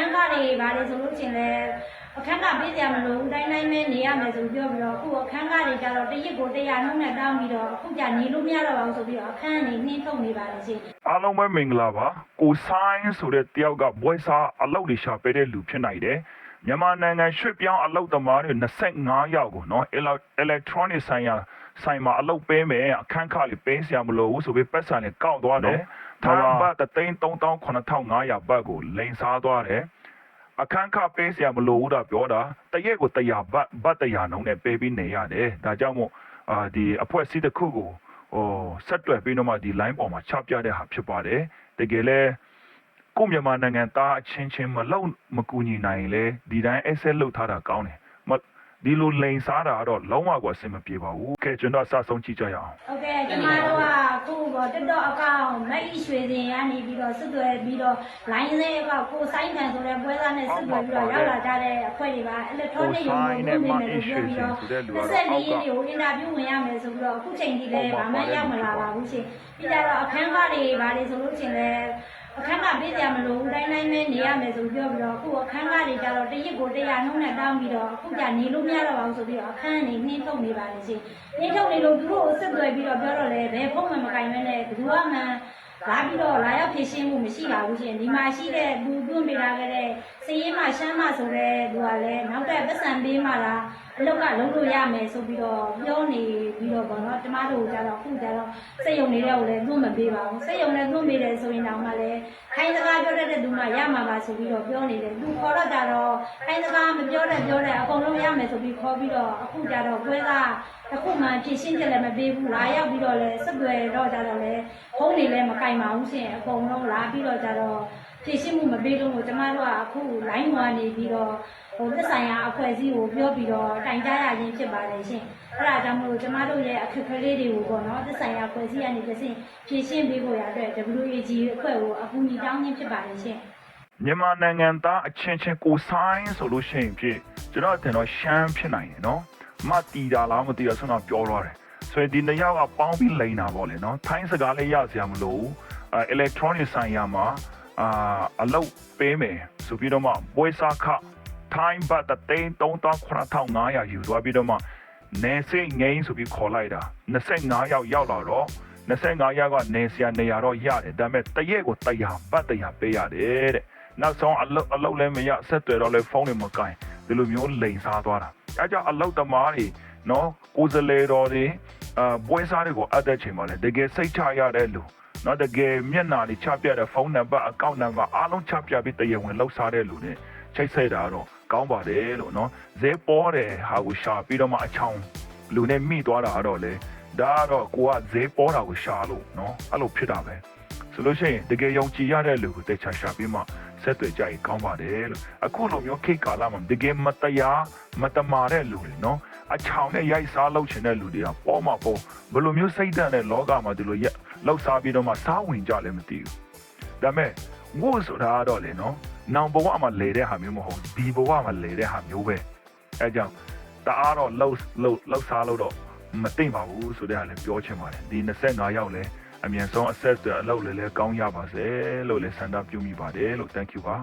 န်းကားတွေဘာတွေဆိုလို့ချင်းလဲအခန်းကပေးကြမလို့ဦးတိုင်းတိုင်းပဲနေရမယ်ဆိုပြောပြီးတော့အခုအခန်းကားတွေကြတော့တရစ်ကိုတရားနှုံးနဲ့တောင်းပြီးတော့အခုကြနေလို့မရတော့ဘူးဆိုပြီးတော့အခန်းကနေနှင်းထုတ်နေပါတယ်ရှင်အားလုံးပဲမင်္ဂလာပါကိုဆိုင်ဆိုတဲ့တယောက်ကဘွဲစားအလုပ်တွေရှာပေးတဲ့လူဖြစ်နိုင်တယ်မြန်မာနိုင်ငံရွှေ့ပြောင်းအလုပ်သမားတွေ25ယောက်ကိုနော် ele- electronic ဆိုင်ရာဆိုင်မှာအလုပ်ပေးမယ်အခန်းခလေးပေးစရာမလိုဘူးဆိုပြီးပတ်စံလေးကောက်သွားတယ် ထာဝဘတ်33500ဘတ်ကိုလိန်စားသွားတယ်အခန်းခပေးစရာမလိုဘူးတာပြောတာတရက်ကို100ဘတ်ဘတ်100နှုန်းနဲ့ပေးပြီးနေရတယ်ဒါကြောင့်မို့အာဒီအဖွဲ့အစည်းတစ်ခုကိုဟိုဆက်တွယ်ပြီးတော့မှဒီ line ပေါ်မှာချပြတဲ့ဟာဖြစ်ပါတယ်တကယ်လဲကိုယ့်မြန်မာနိုင်ငံသားအချင်းချင်းမလုံမကူညီနိုင်ရင်လေဒီတိုင်း access လုပ်ထားတာကောင်းတယ်မ ဒီလိုလိန်စားတာကတော့လုံးဝကိုအဆင်မပြေပါဘူးကဲကျွန်တော်စဆုံးကြည့်ကြရအောင်ဟုတ်ကဲ့ကျမတို့ကခုပေါ်တက်တော့အကောင်မအီရွှေစင်ကနေပြီးတော့ဆွတ်သွဲပြီးတော့လိုင်းစဲကကိုဆိုင်ခံဆိုတဲ့ပွဲစားနဲ့ဆွတ်သွဲပြီးတော့ရောက်လာကြတဲ့အဖွဲ့တွေပါအလက်ထရောနစ်ရုံနဲ့မအီရွှေစင်ဆိုတဲ့လူကတော့အောက်ကကိုအင်တာဗျူးဝင်ရမယ်ဆိုပြီးတော့အခုချိန်ထိလည်းဘာမှရောက်မလာပါဘူးရှင်ပြီးကြတော့အခန်းကားတွေဘာတွေဆိုလို့ရှင်လဲ အခန်းကပေးကြမလို့ဦးတိုင်းတိုင်းပဲနေရမယ်ဆိုပြောပြီးတော့အခုအခန်းကားတွေကြတော့တရစ်ကိုတရားနှုံးနဲ့တောင်းပြီးတော့အခုကြနေလို့မရတော့ဘူးဆိုပြီးတော့အခန်းကနေနှင်းထုတ်နေပါတယ်ရှင်နှင်းထုတ်နေလို့သူတို့ကိုစစ်သွယ်ပြီးတော့ပြောတော့လေဘယ်ဖုန်းမှမကင်မဲနဲ့ဘယ်သူမှမလာပြီးတော့လာရောက်ဖြည့်ရှင်းမှုမရှိပါဘူးရှင်ဒီမှာရှိတဲ့သူသွင်းပေးလာခဲ့တဲ့စည်ရင်မှရှမ်းမဆိုတဲ့သူကလည်းနောက်တဲ့ပတ်စံပေးမှလား အလောက်ကလုံးလို့ရမယ်ဆိုပြီးတော့ပြောနေပြီးတော့ဗောနော်ကျမတို့ကြတော့အခုကြတော့စိတ်ယုံနေတဲ့ကိုလည်းသွင်းမပေးပါဘူးစိတ်ယုံနဲ့သွင်းပေးတယ်ဆိုရင်တောင်မှလည်းခိုင်းစကားပြောတတ်တဲ့သူမှရမှာပါဆိုပြီးတော့ပြောနေတယ်သူခေါ်တော့ကြတော့ခိုင်းစကားမပြောတဲ့ပြောတဲ့အကုန်လုံးရမယ်ဆိုပြီးခေါ်ပြီးတော့အခုကြတော့ပွဲသားအခုမှဖြည့်ရှင်းချက်လည်းမပေးဘူးလာရောက်ပြီးတော့လည်းဆက်သွယ်တော့ကြတော့လည်းဖုန်းတွေလည်းမကင်ပါဘူးရှင်အကုန်လုံးလာပြီးတော့ကြတော့ဖြည့်ရှင်းမှုမပေးလို့ကျမတို့ကအခု line 1နေပြီးတော့ ဟိုသက်ဆိုင်ရာအဖွဲ့အစည်းကိုပြောပြီးတော့တိုင်ကြားရခြင်းဖြစ်ပါတယ်ရှင်အဲ့ဒါကြောင့်မို့ကျမတို့ရဲ့အခက်အခဲလေးတွေကိုပေါ့နော်သက်ဆိုင်ရာအဖွဲ့အစည်းကနေတစ်ဆင့်ဖြည့်ရှင်းပေးဖို့ရတဲ့ WAG အဖွဲ့ကိုအကူအညီတောင်းခြင်းဖြစ်ပါတယ်ရှင်မြန်မာနိုင်ငံသားအချင်းချင်းကိုဆိုင်ဆိုလို့ရှိရင်ဖြစ်ကျွန်တော်တင်တော့ရှမ်းဖြစ်နိုင်တယ်နော်မတီတာလားမတီတာဆိုတော့ပြောသွားတယ်ဆိုရင်ဒီနှစ်ယောက်ကပေါင်းပြီးလိန်တာပေါ့လေနော်ထိုင်းစကားလေးရစရာမလိုဘူးအဲ electronic ဆိုင်ရာမှာအာအလုပ်ပေးမယ်ဆိုပြီးတော့မှဘွေးစားခ ထိုင်းဘတ်တိန်3900ယူသွားပြီးတော့မှနေစိတ်ငိမ့်ဆိုပြီးခေါ်လိုက်တာ25ယောက်ရောက်လာတော့25ယောက်ကနေစရာနေရာတော့ရတယ်ဒါပေမဲ့တရက်ကို100ဘတ်100ပေးရတယ်တဲ့နောက်ဆုံးအလုတ်အလုတ်လည်းမရဆက်သွယ်တော့လည်းဖုန်းတွေမကင်ဒီလိုမျိုးလိန်စားသွားတာအဲကြောင့်အလုတ်သမားတွေနော်ကိုယ်စလေတော်တွေအာပွဲစားတွေကိုအပ်တဲ့ချိန်မှာလည်းတကယ်စိတ်ချရတဲ့လူနော်တကယ်မျက်နှာတွေချပြတဲ့ဖုန်းနံပါတ်အကောင့်နံပါတ်အားလုံးချပြပြီးတရားဝင်လောက်စားတဲ့လူတွေ ချိတ်ဆက်တာတော့ကောင်းပါတယ်လို့နော်ဈေးပေါ်တယ်ဟာကိုရှာပြီးတော့မှအချောင်းလူနဲ့မိသွားတာတော့လေဒါကတော့ကိုကဈေးပေါ်တာကိုရှာလို့နော်အဲ့လိုဖြစ်တာပဲဆိုလို့ရှိရင်တကယ်ယုံကြည်ရတဲ့လူကိုတေချာရှာပြီးမှဆက်သွယ်ကြရင်ကောင်းပါတယ်လို့အခုလိုမျိုးခေတ်ကာလမှာတကယ်မတရားမတမာတဲ့လူတွေနော်အချောင်နဲ့ရိုက်စားလုပ်ချင်တဲ့လူတွေကပေါ်မှာပေါ်ဘယ်လိုမျိုးစိတ်ဓာတ်နဲ့လောကမှာဒီလိုရက်လောက်စားပြီးတော့မှစားဝင်ကြလည်းမသိဘူးဒါပေမဲ့ငို့ဆိုတာကတော့လေနော် နောင်ဘဝမှာလေတဲ့ဟာမျိုးမဟုတ်ဘူးဒီဘဝမှာလေတဲ့ဟာမျိုးပဲအဲကြောင့်တအားတော့လှုပ်လှုပ်လှုပ်စားလို့တော့မသိမ့်ပါဘူးဆိုတဲ့ဟာလည်းပြောချင်ပါတယ်ဒီ25ရောက်လဲအမြန်ဆုံး access တွေအလုပ်လည်းလည်းကောင်းရပါစေလို့လည်းဆန္ဒပြုမိပါတယ်လို့ thank you ပါ